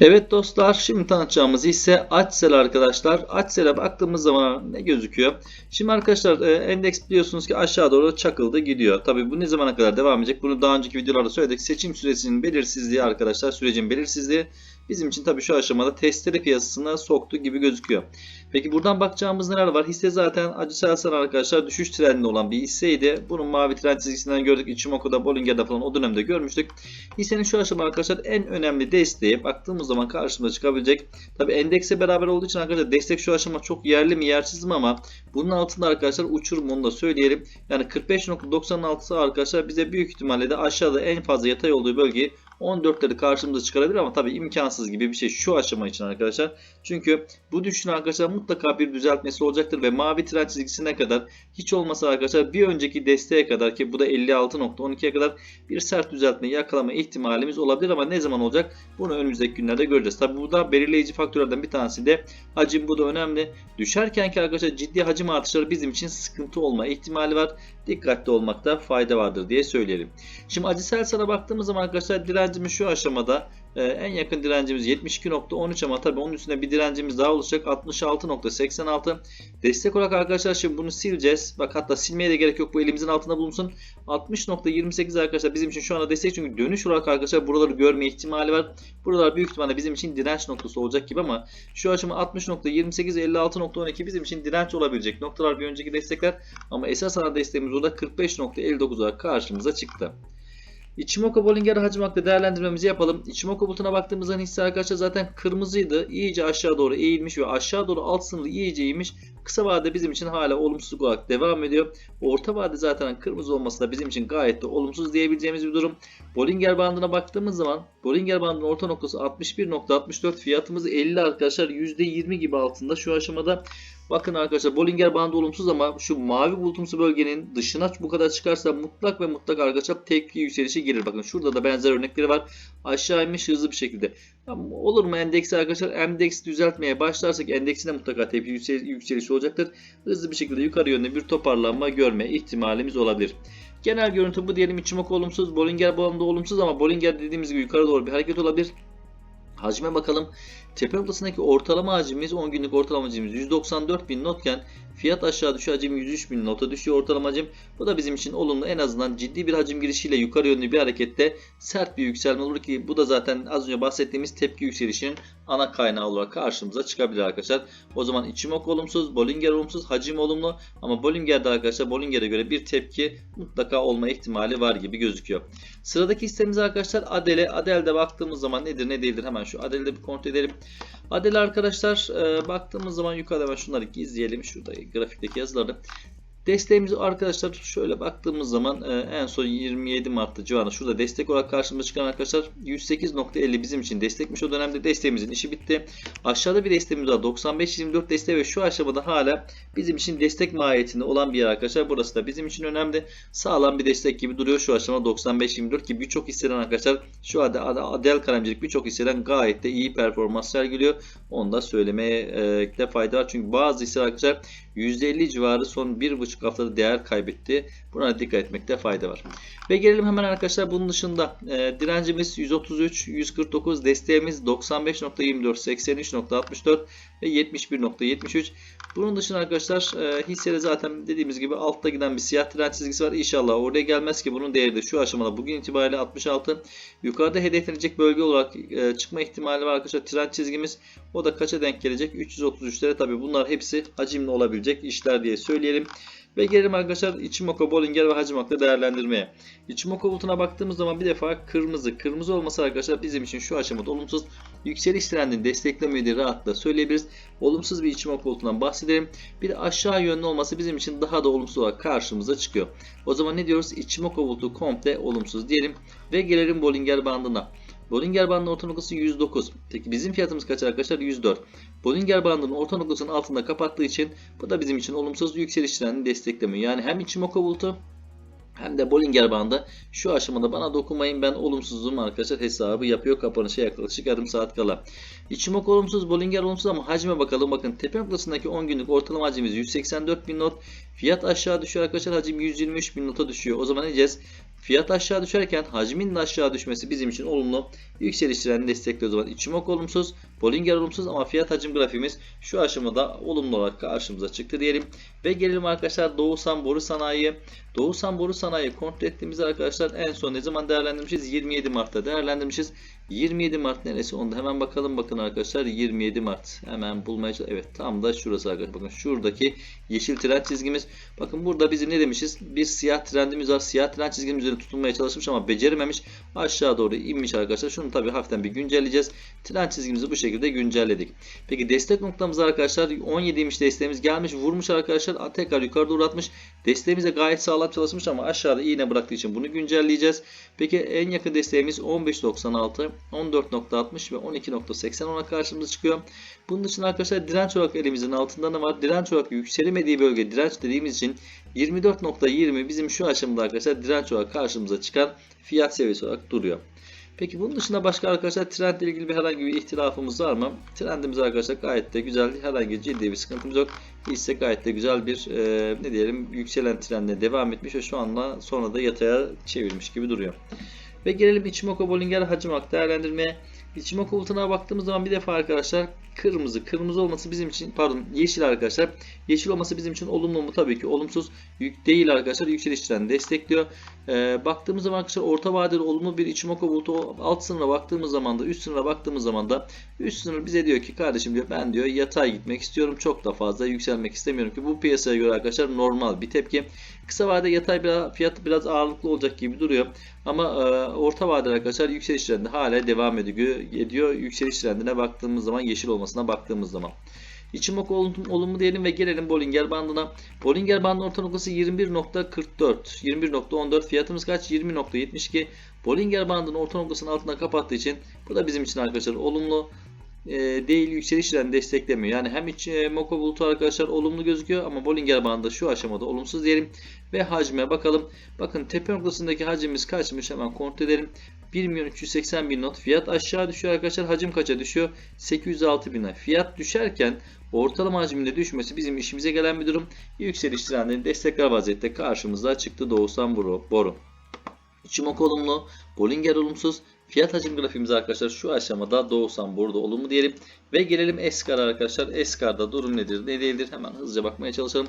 Evet dostlar şimdi tanıtacağımız ise Açsel arkadaşlar. Açsel'e baktığımız zaman ne gözüküyor? Şimdi arkadaşlar e, endeks biliyorsunuz ki aşağı doğru çakıldı gidiyor. Tabi bu ne zamana kadar devam edecek? Bunu daha önceki videolarda söyledik. Seçim süresinin belirsizliği arkadaşlar sürecin belirsizliği bizim için tabi şu aşamada testere piyasasına soktu gibi gözüküyor. Peki buradan bakacağımız neler var? Hisse zaten Açsel arkadaşlar düşüş trendinde olan bir hisseydi. Bunun mavi trend çizgisinden gördük. Ichimoku'da, Bollinger'da falan o dönemde görmüştük. Hissenin şu aşamada arkadaşlar en önemli desteği baktığımız zaman karşımıza çıkabilecek. Tabi endekse beraber olduğu için arkadaşlar destek şu aşama çok yerli mi yersiz mi ama bunun altında arkadaşlar uçurum onu da söyleyelim. Yani 45.96 arkadaşlar bize büyük ihtimalle de aşağıda en fazla yatay olduğu bölgeyi 14'leri karşımıza çıkarabilir ama tabii imkansız gibi bir şey şu aşama için arkadaşlar. Çünkü bu düşüşün arkadaşlar mutlaka bir düzeltmesi olacaktır ve mavi trend çizgisine kadar hiç olmasa arkadaşlar bir önceki desteğe kadar ki bu da 56.12'ye kadar bir sert düzeltme yakalama ihtimalimiz olabilir ama ne zaman olacak bunu önümüzdeki günlerde göreceğiz. Tabi burada belirleyici faktörlerden bir tanesi de hacim bu da önemli. Düşerken ki arkadaşlar ciddi hacim artışları bizim için sıkıntı olma ihtimali var. Dikkatli olmakta fayda vardır diye söyleyelim. Şimdi acısel sana baktığımız zaman arkadaşlar direncimiz şu aşamada ee, en yakın direncimiz 72.13 ama tabii onun üstünde bir direncimiz daha olacak 66.86 destek olarak arkadaşlar şimdi bunu sileceğiz. Bak hatta silmeye de gerek yok. Bu elimizin altında bulunsun. 60.28 arkadaşlar bizim için şu anda destek. Çünkü dönüş olarak arkadaşlar buraları görme ihtimali var. Buralar büyük ihtimalle bizim için direnç noktası olacak gibi ama şu aşama 60.28 56.12 bizim için direnç olabilecek noktalar bir önceki destekler. Ama esas ana desteğimiz orada 45.59 olarak karşımıza çıktı. Ichimoku Bollinger hacim hakkında değerlendirmemizi yapalım. Ichimoku bulutuna baktığımızda hisse arkadaşlar zaten kırmızıydı. İyice aşağı doğru eğilmiş ve aşağı doğru alt sınırı iyice eğilmiş. Kısa vade bizim için hala olumsuzluk olarak devam ediyor. Orta vade zaten kırmızı olması da bizim için gayet de olumsuz diyebileceğimiz bir durum. Bollinger bandına baktığımız zaman Bollinger bandının orta noktası 61.64 fiyatımız 50 arkadaşlar %20 gibi altında şu aşamada. Bakın arkadaşlar Bollinger bandı olumsuz ama şu mavi bulutumsu bölgenin dışına bu kadar çıkarsa mutlak ve mutlak arkadaşlar tepki yükselişi gelir. Bakın şurada da benzer örnekleri var. Aşağı inmiş hızlı bir şekilde. Ama olur mu endeksi arkadaşlar? Endeks düzeltmeye başlarsak endeksine mutlaka tepki yükselişi olacaktır. Hızlı bir şekilde yukarı yönde bir toparlanma görme ihtimalimiz olabilir. Genel görüntü bu diyelim Ichimoku olumsuz, Bollinger bandında olumsuz ama Bollinger dediğimiz gibi yukarı doğru bir hareket olabilir. Hacme bakalım. Tepe noktasındaki ortalama hacimimiz 10 günlük ortalama hacimimiz 194 bin notken fiyat aşağı düşüyor hacim 103 bin nota düşüyor ortalama hacim. Bu da bizim için olumlu en azından ciddi bir hacim girişiyle yukarı yönlü bir harekette sert bir yükselme olur ki bu da zaten az önce bahsettiğimiz tepki yükselişinin ana kaynağı olarak karşımıza çıkabilir arkadaşlar. O zaman Ichimoku olumsuz, Bollinger olumsuz, hacim olumlu ama Bollinger'de arkadaşlar Bollinger'e göre bir tepki mutlaka olma ihtimali var gibi gözüküyor. Sıradaki hissemiz arkadaşlar Adele. Adele'de baktığımız zaman nedir ne değildir hemen şu Adele'de bir kontrol edelim. Adele arkadaşlar e, baktığımız zaman yukarıda hemen şunları gizleyelim. Şurada grafikteki yazıları. Desteğimiz arkadaşlar şöyle baktığımız zaman e, en son 27 Mart'ta civarında şurada destek olarak karşımıza çıkan arkadaşlar 108.50 bizim için destekmiş. O dönemde desteğimizin işi bitti. Aşağıda bir desteğimiz var 95.24 desteği ve şu aşamada hala bizim için destek mahiyetinde olan bir yer arkadaşlar. Burası da bizim için önemli. Sağlam bir destek gibi duruyor şu aşamada 95.24 ki birçok hisseden arkadaşlar şu anda Adel kalemcilik birçok hisseden gayet de iyi performans sergiliyor. Onu da söylemeye e, de fayda var. Çünkü bazı hisseler arkadaşlar %50 civarı son 1,5 haftada değer kaybetti. Buna dikkat etmekte fayda var. Ve gelelim hemen arkadaşlar bunun dışında e, direncimiz 133, 149, desteğimiz 95.24, 83.64 ve 71.73. Bunun dışında arkadaşlar e, hissede zaten dediğimiz gibi altta giden bir siyah trend çizgisi var. İnşallah oraya gelmez ki bunun değeri de şu aşamada bugün itibariyle 66. Yukarıda hedeflenecek bölge olarak e, çıkma ihtimali var arkadaşlar trend çizgimiz. O da kaça denk gelecek? 333'lere tabi bunlar hepsi hacimli olabilecek işler diye söyleyelim. Ve gelelim arkadaşlar Ichimoku, Bollinger ve Hacimak'la değerlendirmeye. Ichimoku bulutuna baktığımız zaman bir defa kırmızı. Kırmızı olması arkadaşlar bizim için şu aşamada olumsuz. Yükseliş trendini desteklemediği rahatla söyleyebiliriz. Olumsuz bir Ichimoku bulutundan bahsedelim. Bir aşağı yönlü olması bizim için daha da olumsuz olarak karşımıza çıkıyor. O zaman ne diyoruz? Ichimoku bulutu komple olumsuz diyelim. Ve gelelim Bollinger bandına. Bollinger bandının orta noktası 109. Peki bizim fiyatımız kaç arkadaşlar? 104. Bollinger bandının orta noktasının altında kapattığı için bu da bizim için olumsuz yükseliş trendini desteklemiyor. Yani hem Ichimoku bulutu hem de Bollinger bandı şu aşamada bana dokunmayın ben olumsuzum arkadaşlar hesabı yapıyor kapanışa yaklaşık yarım saat kala. Ichimoku olumsuz Bollinger olumsuz ama hacme bakalım bakın tepe noktasındaki 10 günlük ortalama hacmimiz 184 bin not. Fiyat aşağı düşüyor arkadaşlar hacim 123 bin nota düşüyor. O zaman ne diyeceğiz? Fiyat aşağı düşerken hacmin de aşağı düşmesi bizim için olumlu. Yükseliş trendini destekliyor o zaman. Ichimoku olumsuz, Bollinger olumsuz ama fiyat hacim grafiğimiz şu aşamada olumlu olarak karşımıza çıktı diyelim. Ve gelelim arkadaşlar Doğusan Boru Sanayi. Doğusan Boru Sanayi kontrol ettiğimizde arkadaşlar en son ne zaman değerlendirmişiz? 27 Mart'ta değerlendirmişiz. 27 Mart neresi? Onu da hemen bakalım. Bakın arkadaşlar 27 Mart. Hemen bulmaya Evet tam da şurası arkadaşlar. Bakın şuradaki yeşil trend çizgimiz. Bakın burada bizim ne demişiz? Bir siyah trendimiz var. Siyah trend çizginin üzerine tutunmaya çalışmış ama becerememiş. Aşağı doğru inmiş arkadaşlar. Şunu tabii hafiften bir güncelleyeceğiz. Trend çizgimizi bu şekilde güncelledik. Peki destek noktamız arkadaşlar 17'ymiş desteğimiz gelmiş. Vurmuş arkadaşlar. Tekrar yukarı doğru atmış. Desteğimiz de gayet sağlam çalışmış ama aşağıda iğne bıraktığı için bunu güncelleyeceğiz. Peki en yakın desteğimiz 15.96, 14.60 ve 12.80 ona karşımıza çıkıyor. Bunun dışında arkadaşlar direnç olarak elimizin altında ne var? Direnç olarak yükselemediği bölge direnç dediğimiz için 24.20 bizim şu aşamada arkadaşlar direnç olarak karşımıza çıkan fiyat seviyesi olarak duruyor. Peki bunun dışında başka arkadaşlar trendle ilgili bir herhangi bir ihtilafımız var mı? Trendimiz arkadaşlar gayet de güzel. Herhangi ciddi bir sıkıntımız yok. Hisse gayet de güzel bir e, ne diyelim yükselen trendine devam etmiş ve şu anda sonra da yataya çevirmiş gibi duruyor. Ve gelelim Ichimoku Bollinger hacim olarak değerlendirmeye. Ichimoku bulutuna baktığımız zaman bir defa arkadaşlar kırmızı. Kırmızı olması bizim için pardon yeşil arkadaşlar. Yeşil olması bizim için olumlu mu? Tabii ki olumsuz. Yük değil arkadaşlar. Yükseliş trendi destekliyor. Ee, baktığımız zaman arkadaşlar orta vadeli olumlu bir Ichimoku bulutu alt sınıra baktığımız zaman da üst sınıra baktığımız zaman da üst sınır bize diyor ki kardeşim diyor ben diyor yatay gitmek istiyorum. Çok da fazla yükselmek istemiyorum ki bu piyasaya göre arkadaşlar normal bir tepki. Kısa vadede yatay biraz, fiyat biraz ağırlıklı olacak gibi duruyor. Ama e, orta vadede arkadaşlar yükseliş trendi hala devam ediyor. ediyor. Yükseliş trendine baktığımız zaman yeşil olmasına baktığımız zaman. İçimok olumlu diyelim ve gelelim Bollinger bandına. Bollinger bandının orta noktası 21.44. 21.14 fiyatımız kaç? 20.72. Bollinger bandının orta noktasının altında kapattığı için bu da bizim için arkadaşlar olumlu e, değil yükseliş trendi desteklemiyor. Yani hem iç Moko bulutu arkadaşlar olumlu gözüküyor ama Bollinger bandı şu aşamada olumsuz diyelim. Ve hacme bakalım. Bakın tepe noktasındaki hacmimiz kaçmış hemen kontrol edelim. 1 milyon 380 bin not. Fiyat aşağı düşüyor arkadaşlar. Hacim kaça düşüyor? 806 bine. Fiyat düşerken ortalama hacminde düşmesi bizim işimize gelen bir durum. Yükseliş trendini destekler vaziyette karşımıza çıktı Doğusan Boru. Ichimoku olumlu, Bollinger olumsuz. Fiyat hacim grafiğimiz arkadaşlar şu aşamada Doğusan burada olumlu diyelim. Ve gelelim Eskar arkadaşlar. Eskar'da durum nedir ne değildir hemen hızlıca bakmaya çalışalım.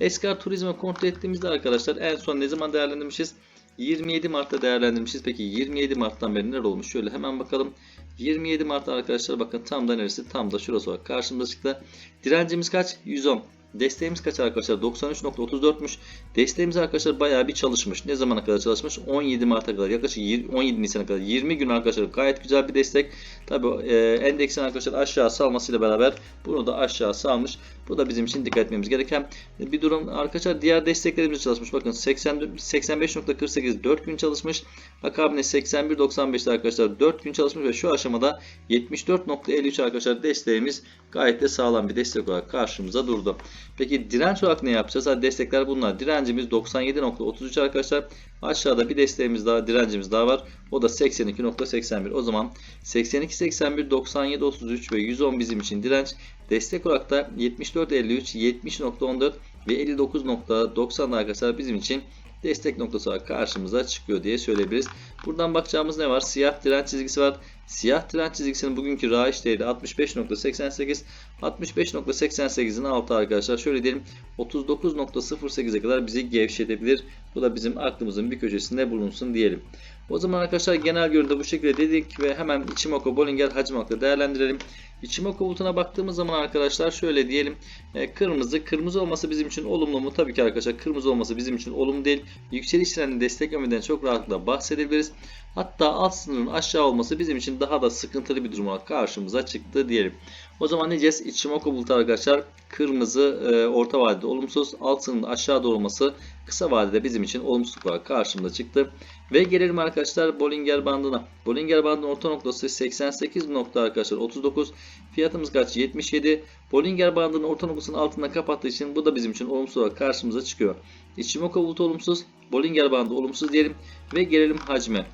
Eskar turizme kontrol ettiğimizde arkadaşlar en son ne zaman değerlendirmişiz? 27 Mart'ta değerlendirmişiz. Peki 27 Mart'tan beri neler olmuş? Şöyle hemen bakalım. 27 Mart arkadaşlar bakın tam da neresi? Tam da şurası olarak karşımıza çıktı. Direncimiz kaç? 110. Desteğimiz kaç arkadaşlar? 93.34'müş. Desteğimiz arkadaşlar bayağı bir çalışmış. Ne zamana kadar çalışmış? 17 Mart'a kadar. Yaklaşık 17 Nisan'a kadar. 20 gün arkadaşlar gayet güzel bir destek. Tabi e, endeksin arkadaşlar aşağı salmasıyla beraber bunu da aşağı salmış. Bu da bizim için dikkat etmemiz gereken bir durum. Arkadaşlar diğer desteklerimiz çalışmış. Bakın 80 85.48 4 gün çalışmış. Akabinde 81.95'te arkadaşlar 4 gün çalışmış ve şu aşamada 74.53 arkadaşlar desteğimiz gayet de sağlam bir destek olarak karşımıza durdu. Peki direnç olarak ne yapacağız? Hadi destekler bunlar. Direncimiz 97.33 arkadaşlar. Aşağıda bir desteğimiz daha, direncimiz daha var. O da 82.81. O zaman 82, 81, 97, 33 ve 110 bizim için direnç. Destek olarak da 74.53, 70.14 ve 59.90 arkadaşlar bizim için destek noktası olarak karşımıza çıkıyor diye söyleyebiliriz. Buradan bakacağımız ne var? Siyah direnç çizgisi var. Siyah direnç çizgisinin bugünkü raiş değeri 65.88. 65.88'in altı arkadaşlar. Şöyle diyelim 39.08'e kadar bizi gevşetebilir. Bu da bizim aklımızın bir köşesinde bulunsun diyelim. O zaman arkadaşlar genel görüntüde bu şekilde dedik ve hemen Ichimoku Bollinger hacim olarak değerlendirelim. Ichimoku bulutuna baktığımız zaman arkadaşlar şöyle diyelim. E, kırmızı. Kırmızı olması bizim için olumlu mu? Tabii ki arkadaşlar kırmızı olması bizim için olumlu değil. Yükseliş trendini desteklemeden çok rahatlıkla bahsedebiliriz. Hatta alt sınırın aşağı olması bizim için daha da sıkıntılı bir durum olarak karşımıza çıktı diyelim. O zaman ne diyeceğiz? Ichimoku bulutu arkadaşlar kırmızı e, orta vadede olumsuz. Alt sınırın aşağı doğru olması kısa vadede bizim için olumsuz olarak karşımıza çıktı. Ve gelelim arkadaşlar Bollinger bandına. Bollinger bandının orta noktası 88 nokta arkadaşlar 39. Fiyatımız kaç? 77. Bollinger bandının orta noktasının altında kapattığı için bu da bizim için olumsuz olarak karşımıza çıkıyor. Ichimoku bulutu olumsuz. Bollinger bandı olumsuz diyelim. Ve gelelim hacme.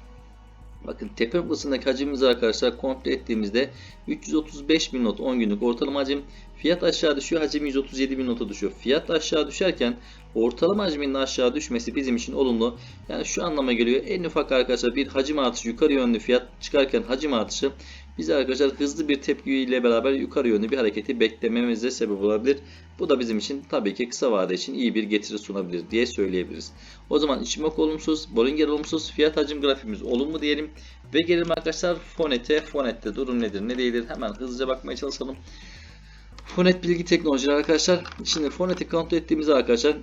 Bakın tepe noktasındaki hacimimizi arkadaşlar kontrol ettiğimizde 335 bin not 10 günlük ortalama hacim. Fiyat aşağı düşüyor hacim 137 bin nota düşüyor. Fiyat aşağı düşerken ortalama hacminin aşağı düşmesi bizim için olumlu. Yani şu anlama geliyor. En ufak arkadaşlar bir hacim artışı yukarı yönlü fiyat çıkarken hacim artışı bize arkadaşlar hızlı bir tepkiyle beraber yukarı yönlü bir hareketi beklememize sebep olabilir. Bu da bizim için tabii ki kısa vade için iyi bir getiri sunabilir diye söyleyebiliriz. O zaman Ichimoku olumsuz, Bollinger olumsuz, fiyat hacim grafiğimiz olumlu diyelim. Ve gelelim arkadaşlar Fonet'e. Fonet'te durum nedir ne değildir hemen hızlıca bakmaya çalışalım. Fonet bilgi teknolojileri arkadaşlar. Şimdi Fonet'i kontrol ettiğimizde arkadaşlar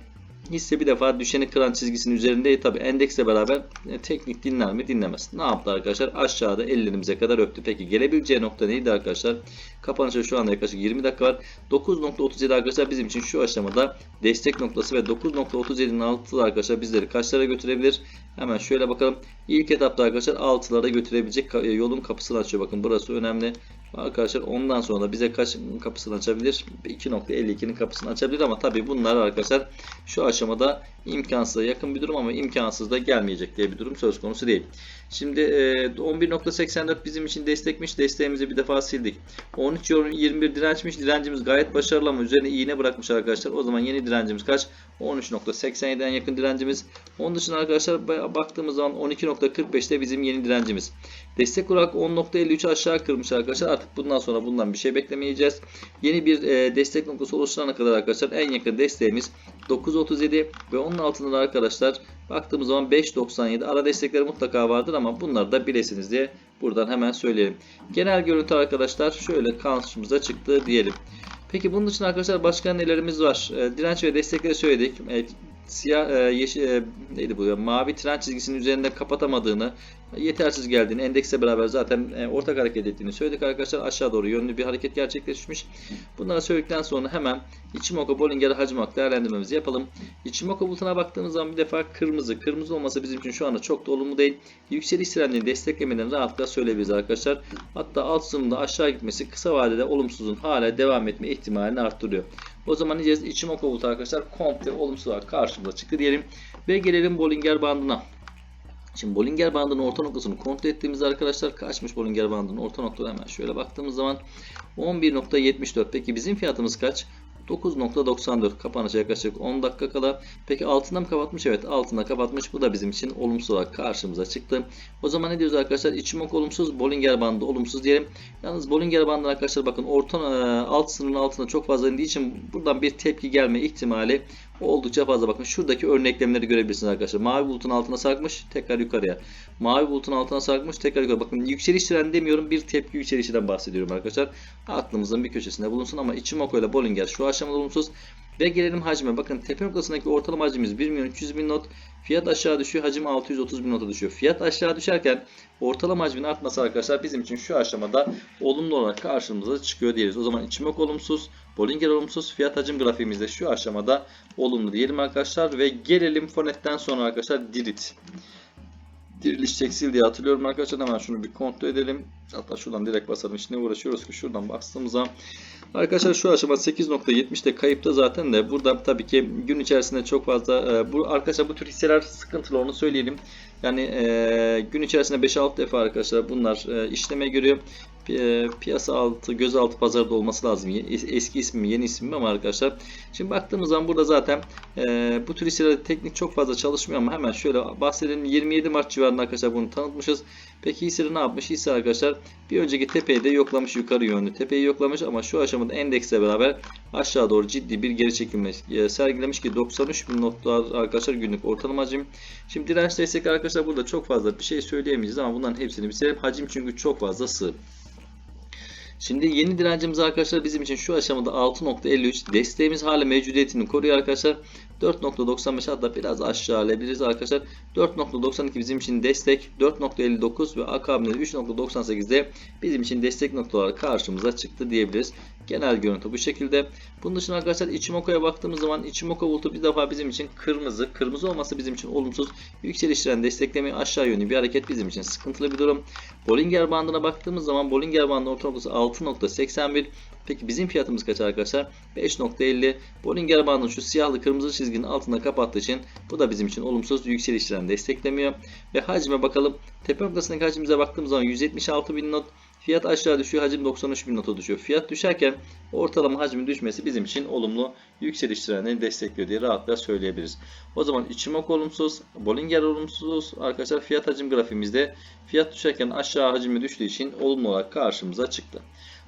hisse bir defa düşeni kıran çizgisinin üzerinde tabi endeksle beraber e, teknik dinler mi dinlemez. Ne yaptı arkadaşlar? Aşağıda ellerimize kadar öptü. Peki gelebileceği nokta neydi arkadaşlar? Kapanışa şu anda yaklaşık 20 dakika var. 9.37 arkadaşlar bizim için şu aşamada destek noktası ve 9.37'nin altı arkadaşlar bizleri kaçlara götürebilir? Hemen şöyle bakalım. İlk etapta arkadaşlar 6'lara götürebilecek ka- yolun kapısını açıyor. Bakın burası önemli. Arkadaşlar ondan sonra da bize kaç kapısını açabilir? 2.52'nin kapısını açabilir ama tabii bunlar arkadaşlar şu aşamada imkansıza yakın bir durum ama imkansız da gelmeyecek diye bir durum söz konusu değil. Şimdi e, 11.84 bizim için destekmiş. Desteğimizi bir defa sildik. 13.21 dirençmiş. Direncimiz gayet başarılı ama üzerine iğne bırakmış arkadaşlar. O zaman yeni direncimiz kaç? 13.87'den yakın direncimiz. Onun dışında arkadaşlar baktığımız zaman 12.45'te bizim yeni direncimiz. Destek olarak 10.53 aşağı kırmış arkadaşlar. Artık bundan sonra bundan bir şey beklemeyeceğiz. Yeni bir e, destek noktası oluşturana kadar arkadaşlar en yakın desteğimiz 9.37 ve onun altında da arkadaşlar baktığımız zaman 5.97 ara destekleri mutlaka vardır ama bunları da bilesiniz diye buradan hemen söyleyelim. Genel görüntü arkadaşlar şöyle karşımıza çıktı diyelim. Peki bunun için arkadaşlar başka nelerimiz var? E, direnç ve destekleri söyledik. E, siyah e, yeşil e, neydi bu ya? Mavi tren çizgisinin üzerinde kapatamadığını yetersiz geldiğini endekse beraber zaten e, ortak hareket ettiğini söyledik arkadaşlar. Aşağı doğru yönlü bir hareket gerçekleşmiş. Bunları söyledikten sonra hemen Ichimoku Bollinger hacim hak değerlendirmemizi yapalım. Ichimoku bulutuna baktığımız zaman bir defa kırmızı. Kırmızı olması bizim için şu anda çok da olumlu değil. Yükseliş trendini desteklemeden rahatlıkla söyleyebiliriz arkadaşlar. Hatta alt sınırında aşağı gitmesi kısa vadede olumsuzun hala devam etme ihtimalini arttırıyor o zaman diyeceğiz Ichimoku bulutu arkadaşlar komple olumsuz olarak karşımıza çıktı diyelim. Ve gelelim Bollinger bandına. Şimdi Bollinger bandının orta noktasını kontrol ettiğimizde arkadaşlar kaçmış Bollinger bandının orta noktada hemen şöyle baktığımız zaman 11.74. Peki bizim fiyatımız kaç? 9.94 kapanışa yaklaşık 10 dakika kala. Peki altında mı kapatmış? Evet altında kapatmış. Bu da bizim için olumsuz olarak karşımıza çıktı. O zaman ne diyoruz arkadaşlar? İçimok olumsuz, Bollinger bandı olumsuz diyelim. Yalnız Bollinger bandı arkadaşlar bakın orta e, alt sınırın altında çok fazla indiği için buradan bir tepki gelme ihtimali oldukça fazla. Bakın şuradaki örneklemleri görebilirsiniz arkadaşlar. Mavi bulutun altına sarkmış tekrar yukarıya. Mavi bulutun altına sarkmış tekrar yukarı. Bakın yükseliş treni demiyorum bir tepki yükselişinden bahsediyorum arkadaşlar. Aklımızın bir köşesinde bulunsun ama Ichimoku ile Bollinger şu aşamada olumsuz. Ve gelelim hacme. Bakın tepe noktasındaki ortalama hacmimiz 1 milyon 300 bin not. Fiyat aşağı düşüyor. Hacim 630 bin nota düşüyor. Fiyat aşağı düşerken ortalama hacmin artması arkadaşlar bizim için şu aşamada olumlu olarak karşımıza çıkıyor diyoruz. O zaman Ichimoku olumsuz. Bollinger olumsuz. Fiyat hacim grafiğimizde şu aşamada olumlu diyelim arkadaşlar. Ve gelelim Fonet'ten sonra arkadaşlar Dirit. Diriliş çeksil diye hatırlıyorum arkadaşlar. Hemen şunu bir kontrol edelim. Hatta şuradan direkt basalım. İşte ne uğraşıyoruz ki şuradan bastığımız zaman. Arkadaşlar şu aşama 8.70'te kayıpta zaten de burada tabii ki gün içerisinde çok fazla e, bu arkadaşlar bu tür hisseler sıkıntılı onu söyleyelim. Yani e, gün içerisinde 5-6 defa arkadaşlar bunlar e, işleme görüyor. Pi- piyasa altı, göz altı pazarda olması lazım. Es- Eski ismi, yeni ismi ama arkadaşlar. Şimdi baktığımız zaman burada zaten e, bu tür hisselerde teknik çok fazla çalışmıyor ama hemen şöyle bahsedelim. 27 Mart civarında arkadaşlar bunu tanıtmışız. Peki hisse ne yapmış? Hisse arkadaşlar bir önceki tepeyi de yoklamış yukarı yönlü. Tepeyi yoklamış ama şu aşamada endeksle beraber aşağı doğru ciddi bir geri çekilme e, sergilemiş ki 93 bin notlar arkadaşlar günlük ortalama hacim. Şimdi direnç destek arkadaşlar burada çok fazla bir şey söyleyemeyeceğiz ama bunların hepsini bir silelim. Hacim çünkü çok fazla sığ. Şimdi yeni direncimiz arkadaşlar bizim için şu aşamada 6.53 desteğimiz hala mevcudiyetini koruyor arkadaşlar. 4.95 hatta biraz aşağı alabiliriz arkadaşlar. 4.92 bizim için destek. 4.59 ve akabinde 3.98'de bizim için destek noktaları karşımıza çıktı diyebiliriz. Genel görüntü bu şekilde. Bunun dışında arkadaşlar Ichimoku'ya baktığımız zaman Ichimoku bulutu bir defa bizim için kırmızı. Kırmızı olması bizim için olumsuz. Yükselişlerin desteklemeyi aşağı yönlü bir hareket bizim için sıkıntılı bir durum. Bollinger bandına baktığımız zaman Bollinger bandının orta noktası 6.81. Peki bizim fiyatımız kaç arkadaşlar? 5.50. Bollinger bandının şu siyahlı kırmızı çizginin altında kapattığı için bu da bizim için olumsuz yükseliş trendini desteklemiyor. Ve hacme bakalım. Tepe noktasındaki hacimize baktığımız zaman 176 bin not. Fiyat aşağı düşüyor. Hacim 93 bin nota düşüyor. Fiyat düşerken ortalama hacmin düşmesi bizim için olumlu yükseliş trendini destekliyor diye rahatlıkla söyleyebiliriz. O zaman Ichimoku olumsuz, Bollinger olumsuz. Arkadaşlar fiyat hacim grafiğimizde fiyat düşerken aşağı hacmi düştüğü için olumlu olarak karşımıza çıktı.